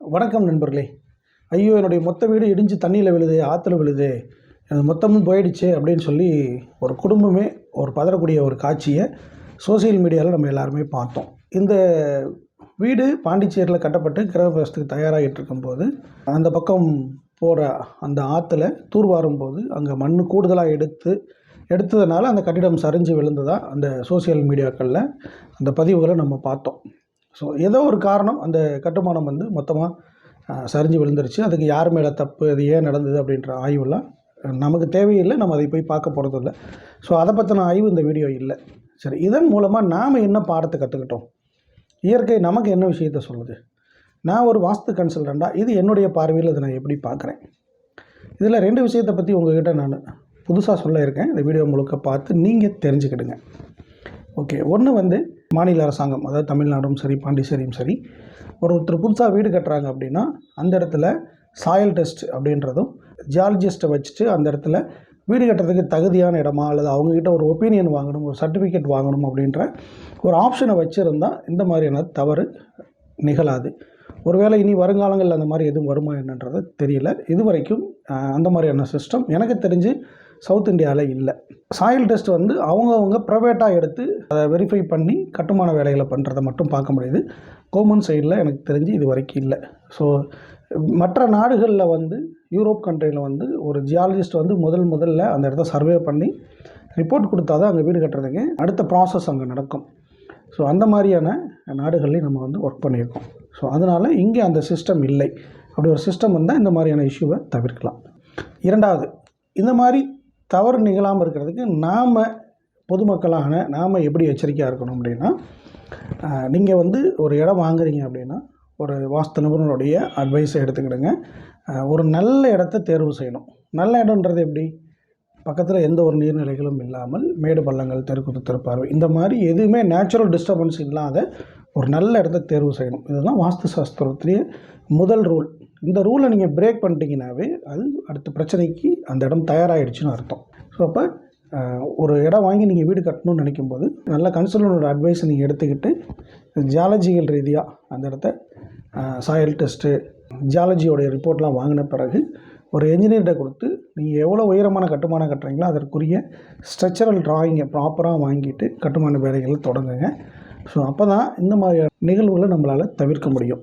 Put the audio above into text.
வணக்கம் நண்பர்களே. ஐயோ என்னுடைய மொத்த வீடு இடிஞ்சு தண்ணியில் விழுது ஆற்றுல விழுது எனது மொத்தமும் போயிடுச்சு அப்படின்னு சொல்லி ஒரு குடும்பமே ஒரு பதறக்கூடிய ஒரு காட்சியை சோசியல் மீடியாவில் நம்ம எல்லாருமே பார்த்தோம். இந்த வீடு பாண்டிச்சேரியில் கட்டப்பட்டு கிரகப்பிரவேசத்துக்கு தயாராகிட்டு இருக்கும்போது அந்த பக்கம் போகிற அந்த ஆற்றுல தூர்வாரும் போது அங்கே மண் கூடுதலாக எடுத்து எடுத்ததுனால அந்த கட்டிடம் சரிஞ்சு விழுந்ததாக அந்த சோசியல் மீடியாக்களில் அந்த பதிவுகளை நம்ம பார்த்தோம். ஸோ ஏதோ ஒரு காரணம் அந்த கட்டுமானம் வந்து மொத்தமாக சரிஞ்சு விழுந்துருச்சு. அதுக்கு யார் மேலே தப்பு அது ஏன் நடந்தது அப்படின்ற ஆய்வுலாம் நமக்கு தேவையில்லை. நம்ம அதை போய் பார்க்க போகிறதில்ல ஸோ அதை பற்றின ஆய்வு இந்த வீடியோ இல்லை. சரி இதன் மூலமாக நாம் என்ன பாடத்தை கற்றுக்கிட்டோம் இயற்கை நமக்கு என்ன விஷயத்த சொல்லுது? நான் ஒரு வாஸ்து கன்சல்டண்ட்டாக இது என்னுடைய பார்வையில் இதை நான் எப்படி பார்க்குறேன்? இதில் ரெண்டு விஷயத்தை பற்றி உங்ககிட்ட நான் புதுசாக சொல்ல இருக்கேன். இந்த வீடியோ முழுக்க பார்த்து நீங்கள் தெரிஞ்சுக்கிடுங்க. ஓகே ஒன்று வந்து மாநில அரசாங்கம் அதாவது தமிழ்நாடும் சரி பாண்டிச்சேரியும் சரி ஒரு ஒருத்தர் புதுசாக வீடு கட்டுறாங்க அப்படின்னா அந்த இடத்துல சாயல் டெஸ்ட் அப்படின்றதும் ஜியாலஜிஸ்ட்டை வச்சுட்டு அந்த இடத்துல வீடு கட்டுறதுக்கு தகுதியான இடமா அல்லது அவங்கக்கிட்ட ஒரு ஒப்பீனியன் வாங்கணும் ஒரு சர்டிஃபிகேட் வாங்கணும் அப்படின்ற ஒரு ஆப்ஷனை வச்சுருந்தால் இந்த மாதிரியான தவறு நிகழாது. ஒருவேளை இனி வருங்காலங்களில் அந்த மாதிரி எதுவும் வருமா என்னன்றது தெரியல. இது வரைக்கும் அந்த மாதிரியான சிஸ்டம் எனக்கு தெரிஞ்சு சவுத் இந்தியாவில் இல்லை. சாயில் டெஸ்ட் வந்து அவங்கவுங்க ப்ரைவேட்டாக எடுத்து அதை வெரிஃபை பண்ணி கட்டுமான வேலைகளை பண்ணுறதை மட்டும் பார்க்க முடியுது. கவர்மெண்ட் சைடில் எனக்கு தெரிஞ்சு இது வரைக்கும் இல்லை. ஸோ மற்ற நாடுகளில் வந்து யூரோப் கண்ட்ரியில் வந்து ஒரு ஜியாலஜிஸ்ட் வந்து முதல் முதல்ல அந்த இடத்த சர்வே பண்ணி ரிப்போர்ட் கொடுத்தா தான் அங்கே வீடு கட்டுறதுக்கு அடுத்த ப்ராசஸ் அங்கே நடக்கும். ஸோ அந்த மாதிரியான நாடுகள்லையும் நம்ம வந்து ஒர்க் பண்ணியிருக்கோம். ஸோ அதனால் இங்கே அந்த சிஸ்டம் இல்லை. அப்படி ஒரு சிஸ்டம் வந்தால் இந்த மாதிரியான இஷ்யூவை தவிர்க்கலாம். இரண்டாவது இந்த மாதிரி தவறு நிகழாமல் இருக்கிறதுக்கு நாம் பொதுமக்களான நாம் எப்படி எச்சரிக்கையாக இருக்கணும் அப்படின்னா நீங்கள் வந்து ஒரு இடம் வாங்குறீங்க அப்படின்னா ஒரு வாஸ்து நிபுணருடைய அட்வைஸை எடுத்துக்கிடுங்க. ஒரு நல்ல இடத்த தேர்வு செய்யணும். நல்ல இடம்ன்றது எப்படி? பக்கத்தில் எந்த ஒரு நீர்நிலைகளும் இல்லாமல் மேடு பள்ளங்கள் தெருக்குத்து திருப்பார்வை இந்த மாதிரி எதுவுமே நேச்சுரல் டிஸ்டர்பன்ஸ் இல்லாத ஒரு நல்ல இடத்த தேர்வு செய்யணும். இதுதான் வாஸ்து சாஸ்திரத்திலேயே முதல் ரூல் இந்த ரூலை நீங்கள் பிரேக் பண்ணிட்டீங்கன்னாவே அது அடுத்த பிரச்சனைக்கு அந்த இடம் தயாராகிடுச்சுன்னு அர்த்தம். ஸோ அப்போ ஒரு இடம் வாங்கி நீங்கள் வீடு கட்டணும்னு நினைக்கும்போது நல்ல கன்சல்டனோட அட்வைஸை நீங்கள் எடுத்துக்கிட்டு ஜியாலஜிக்கல் ரீதியாக அந்த இடத்த சாயல் டெஸ்ட்டு ஜியாலஜியோடைய ரிப்போர்ட்லாம் வாங்கின பிறகு ஒரு என்ஜினியர்கிட்ட கொடுத்து நீங்கள் எவ்வளோ உயரமான கட்டுமானம் கட்டுறீங்களோ அதற்குரிய ஸ்ட்ரக்சரல் ட்ராயிங்கை ப்ராப்பராக வாங்கிட்டு கட்டுமான வேலைகளை தொடங்குங்க. ஸோ அப்போ தான் இந்த மாதிரியான நிகழ்வுகளை நம்மளால் தவிர்க்க முடியும்.